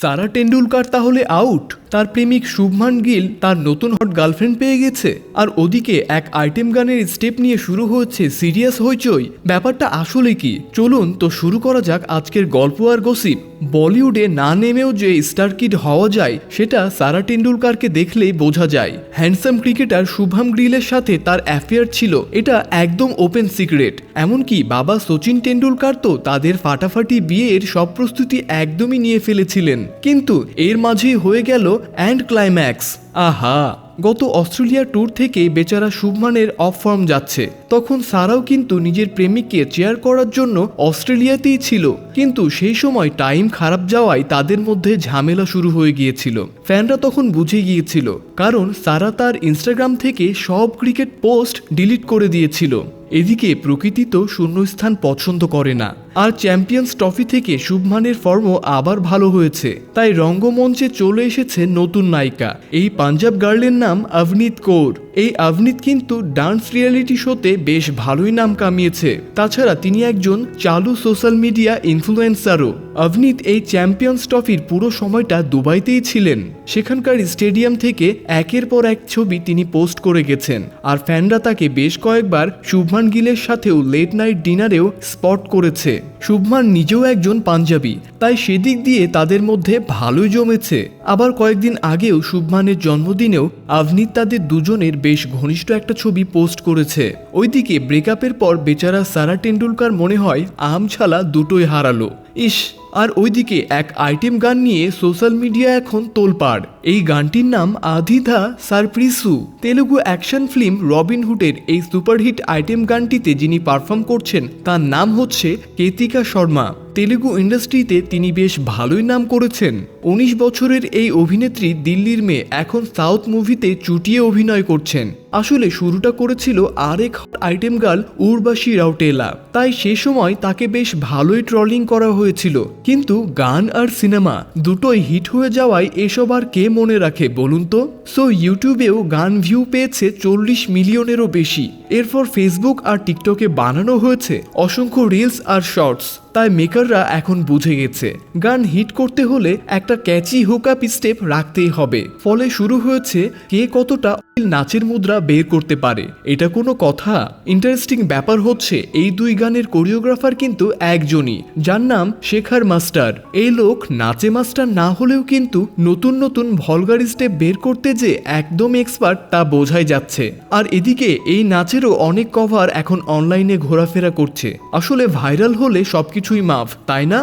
সারা টেন্ডুলকার তাহলে আউট তার প্রেমিক শুভমান গিল তার নতুন হট গার্লফ্রেন্ড পেয়ে গেছে। আর ওদিকে এক আইটেম গানের স্টেপ নিয়ে শুরু হচ্ছে সিরিয়াস হইচই। ব্যাপারটা আসলে কি? চলুন তো শুরু করা যাক আজকের গল্প আর গসিপ বলিউডে না নেমেও যে স্টার কিড হওয়া যায়, সেটা সারা টেন্ডুলকারকে দেখলেই বোঝা যায়। হ্যান্ডসাম ক্রিকেটার শুভম গ্রিলের সাথে তার অ্যাফেয়ার ছিল, এটা একদম ওপেন সিক্রেট এমনকি বাবা সচিন টেন্ডুলকার তো তাদের ফাটাফাটি বিয়ের সব প্রস্তুতি একদমই নিয়ে ফেলেছিলেন। কিন্তু এর মাঝেই হয়ে গেল অ্যান্ড ক্লাইম্যাক্স আহা, গত অস্ট্রেলিয়া ট্যুর থেকে বেচারা শুভমানের অফ ফর্ম যাচ্ছে। তখন সারাও কিন্তু নিজের প্রেমিককে চেয়ার করার জন্য অস্ট্রেলিয়াতেই ছিল। কিন্তু সেই সময় টাইম খারাপ যাওয়ায় তাদের মধ্যে ঝামেলা শুরু হয়ে গিয়েছিল। ফ্যানরা তখন বুঝে গিয়েছিল। কারণ সারা তার ইনস্টাগ্রাম থেকে সব ক্রিকেট পোস্ট ডিলিট করে দিয়েছিল। এদিকে প্রকৃতি তো শূন্যস্থান পছন্দ করে না। আর চ্যাম্পিয়ন্স ট্রফি থেকে শুভমানের ফর্ম আবার ভালো হয়েছে। তাই রঙ্গমঞ্চে চলে এসেছে নতুন নায়িকা। এই পাঞ্জাব গার্লের নাম অভনীত কৌর। এই অভনীত কিন্তু ডান্স রিয়েলিটি শোতে বেশ ভালোই নাম কামিয়েছে। তাছাড়া তিনি একজন চালু সোশ্যাল মিডিয়া ইনফ্লুয়েন্সারও। অভনীত এই চ্যাম্পিয়ন্স ট্রফির পুরো সময়টা দুবাইতেই ছিলেন। সেখানকার স্টেডিয়াম থেকে একের পর এক ছবি তিনি পোস্ট করে গেছেন। আর ফ্যানরা তাকে বেশ কয়েকবার শুভমান গিলের সাথেও লেট নাইট ডিনারেও স্পট করেছে। শুভমান নিজেও একজন পাঞ্জাবি, তাই সেদিক দিয়ে তাদের মধ্যে ভালোই জমেছে। আবার কয়েকদিন আগেও শুভমানের জন্মদিনেও আভনিত তাদের দুজনের বেশ ঘনিষ্ঠ একটা ছবি পোস্ট করেছে। ওইদিকে ব্রেকআপের পর বেচারা সারা টেন্ডুলকার মনে হয় আম ছালা দুটোই হারালো। ইস, আর ওইদিকে এক আইটেম গান নিয়ে সোশ্যাল মিডিয়া এখন তোলপাড়। এই গানটির নাম আধিধা সারপ্রিসু। তেলুগু অ্যাকশন ফিল্ম রবিনহুডের এই সুপারহিট আইটেম গানটিতে যিনি পারফর্ম করছেন, তার নাম হচ্ছে কেতিকা শর্মা। তেলুগু ইন্ডাস্ট্রিতে তিনি বেশ ভালোই নাম করেছেন। উনিশ বছরের এই অভিনেত্রী দিল্লির মেয়ে এখন সাউথ মুভিতে চুটিয়ে অভিনয় করছেন। আসলে শুরুটা করেছিল আরেক আইটেম গার্ল উর্বাশী রাউটেলা। তাই সে সময় তাকে বেশ ভালোই ট্রলিং করা হয়েছিল। কিন্তু গান আর সিনেমা দুটোই হিট হয়ে যাওয়ায় এসব আর কে মনে রাখে বলুন তো? সো ইউটিউবেও গান ভিউ পেয়েছে চল্লিশ মিলিয়নেরও বেশি। এরপর ফেসবুক আর টিকটকে বানানো হয়েছে। অসংখ্য রিলস আর শর্টস তাই মেকাররা এখন বুঝে গেছে। গান হিট করতে হলে একটা ক্যাচি হুকআপ স্টেপ রাখতেই হবে। ফলে শুরু হয়েছে কে কতটা নাচের মুদ্রা বের করতে পারে। এটা কোনো কথা? ইন্টারেস্টিং ব্যাপার হচ্ছে এই দুই গানের কোরিওগ্রাফার কিন্তু একজনই, যার নাম শেখার মাস্টার। এই লোক নাচে মাস্টার না হলেও কিন্তু নতুন নতুন ভলগার স্টেপ বের করতে যে একদম এক্সপার্ট তা বোঝাই যাচ্ছে। আর এদিকে এই নাচেরও অনেক কভার এখন অনলাইনে ঘোরাফেরা করছে। আসলে ভাইরাল হলে সবকিছুই মাফ তাই না?